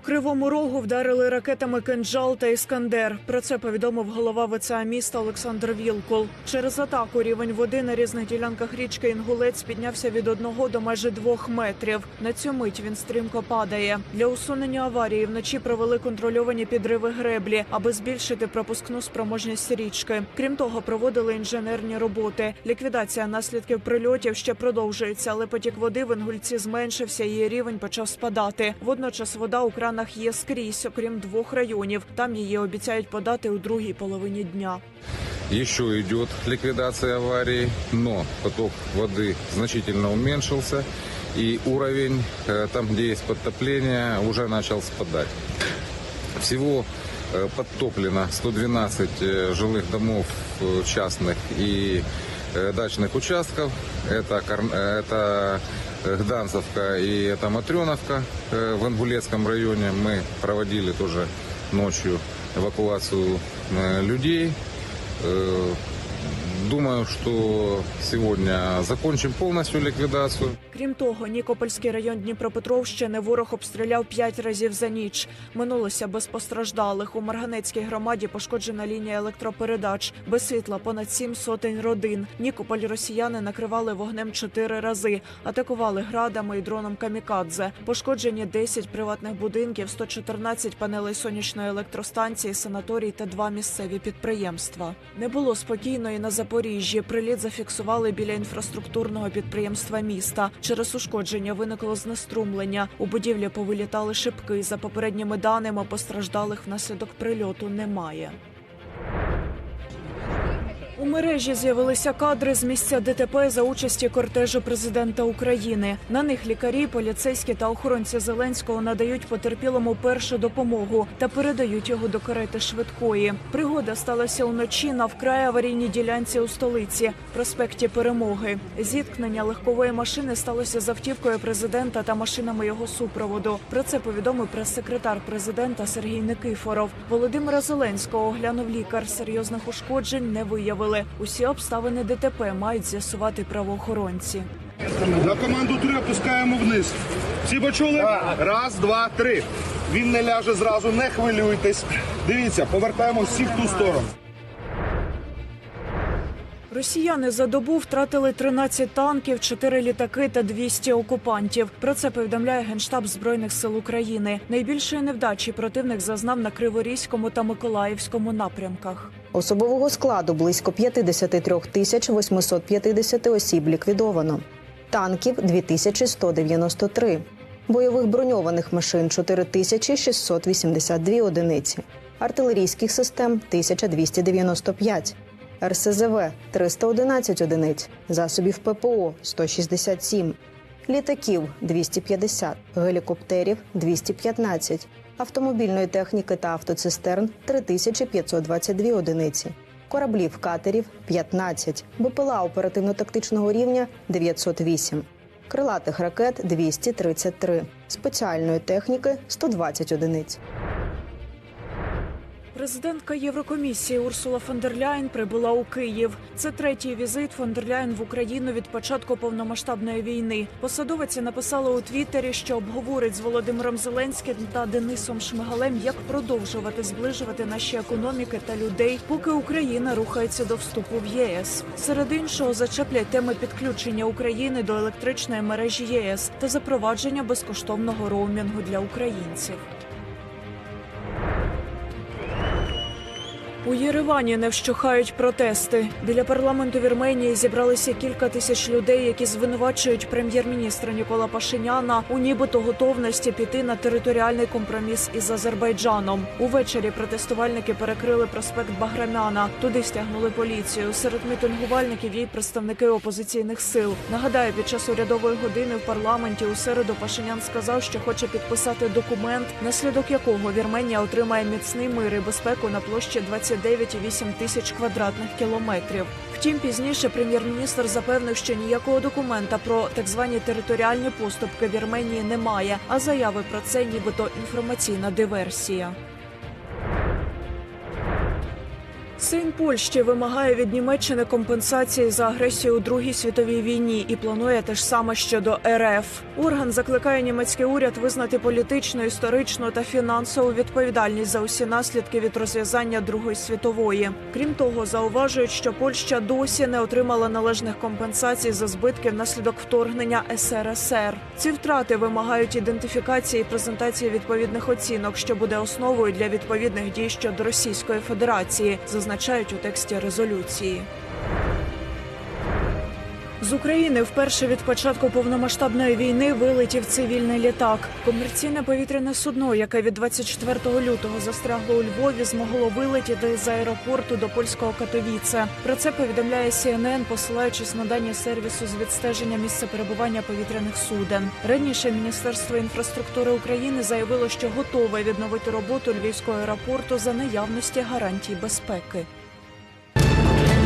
Кривому Рогу вдарили ракетами «Кинджал» та «Іскандер». Про це повідомив голова ВЦА міста Олександр Вілкул. Через атаку рівень води на різних ділянках річки Інгулець піднявся від одного до майже двох метрів. На цю мить він стрімко падає. Для усунення аварії вночі провели контрольовані підриви греблі, аби збільшити пропускну спроможність річки. Крім того, проводили інженерні роботи. Ліквідація наслідків прильотів ще продовжується, але потік води в Інгульці зменшився. Її рівень почав спадати. Водночас вода у кранах є скрізь, окрім двох районів. Там її обіцяють подати у другій половині дня. Еще идет ликвидация аварии, но поток воды значительно уменьшился, и уровень, э, там, где есть подтопление, уже начал спадать. Всего э, подтоплено 112 э, жилых домов э, частных и э, дачных участков. Это, Кор- э, это э, Гданцевка и это Матрёновка э, в Ангулецком районе. Мы проводили тоже ночью эвакуацию э, людей. Думаю, что сегодня закончим полностью ликвидацию. Крім того, Нікопольський район Дніпропетровщини ворог обстріляв п'ять разів за ніч. Минулося без постраждалих. У Марганецькій громаді пошкоджена лінія електропередач. Без світла понад сім сотень родин. Нікополь росіяни накривали вогнем чотири рази, атакували градами і дроном камікадзе. Пошкоджені 10 приватних будинків, 114 панелей сонячної електростанції, санаторій та два місцеві підприємства. Не було спокійно і на Запоріжжі. Приліт зафіксували біля інфраструктурного підприємства міста. Через ушкодження виникло знеструмлення. У будівлі повилітали шибки. За попередніми даними постраждалих внаслідок прильоту немає. У мережі з'явилися кадри з місця ДТП за участі кортежу президента України. На них лікарі, поліцейські та охоронці Зеленського надають потерпілому першу допомогу та передають його до карети швидкої. Пригода сталася уночі на вкрай аварійній ділянці у столиці, проспекті Перемоги. Зіткнення легкової машини сталося з автівкою президента та машинами його супроводу. Про це повідомив прес-секретар президента Сергій Никифоров. Володимира Зеленського оглянув лікар. Серйозних ушкоджень не виявили. Усі обставини ДТП мають з'ясувати правоохоронці. На команду три опускаємо вниз. Всі почули? Раз, два, три. Він не ляже зразу, не хвилюйтесь. Дивіться, повертаємо всі в ту сторону. Росіяни за добу втратили 13 танків, 4 літаки та 200 окупантів. Про це повідомляє генштаб збройних сил України. Найбільшої невдачі противник зазнав на Криворізькому та Миколаївському напрямках. Особового складу близько 53 тисяч 850 осіб ліквідовано. Танків 2193. Бойових броньованих машин 4682 одиниці. Артилерійських систем 1295. РСЗВ 311 одиниць. Засобів ППО 167. Літаків 250, гелікоптерів 215, автомобільної техніки та автоцистерн 3522 одиниці, кораблів катерів 15, БПЛА оперативно-тактичного рівня 908, крилатих ракет 233, спеціальної техніки 120 одиниць. Президентка Єврокомісії Урсула фон дер Ляйн прибула у Київ. Це третій візит фон дер Ляйн в Україну від початку повномасштабної війни. Посадовиця написала у Твіттері, що обговорить з Володимиром Зеленським та Денисом Шмигалем, як продовжувати зближувати наші економіки та людей, поки Україна рухається до вступу в ЄС. Серед іншого зачеплять теми підключення України до електричної мережі ЄС та запровадження безкоштовного роумінгу для українців. У Єревані не вщухають протести. Біля парламенту Вірменії зібралися кілька тисяч людей, які звинувачують прем'єр-міністра Нікола Пашиняна у нібито готовності піти на територіальний компроміс із Азербайджаном. Увечері протестувальники перекрили проспект Баграмяна. Туди стягнули поліцію. Серед мітингувальників є представники опозиційних сил. Нагадаю, під час урядової години в парламенті у середу Пашинян сказав, що хоче підписати документ, наслідок якого Вірменія отримає міцний мир і безпеку на площі 29,8 тисяч квадратних кілометрів. Втім, пізніше прем'єр-міністр запевнив, що ніякого документа про так звані територіальні поступки Вірменії немає, а заяви про це нібито інформаційна диверсія. Сейм Польщі вимагає від Німеччини компенсації за агресію у Другій світовій війні і планує те ж саме щодо РФ. Орган закликає німецький уряд визнати політичну, історичну та фінансову відповідальність за усі наслідки від розв'язання Другої світової. Крім того, зауважують, що Польща досі не отримала належних компенсацій за збитки внаслідок вторгнення СРСР. Ці втрати вимагають ідентифікації і презентації відповідних оцінок, що буде основою для відповідних дій щодо Російської Федерації, зазначають у тексті резолюції. З України вперше від початку повномасштабної війни вилетів цивільний літак. Комерційне повітряне судно, яке від 24 лютого застрягло у Львові, змогло вилетіти з аеропорту до польського Катовіце. Про це повідомляє CNN, посилаючись на дані сервісу з відстеження місця перебування повітряних суден. Раніше Міністерство інфраструктури України заявило, що готове відновити роботу львівського аеропорту за наявності гарантій безпеки.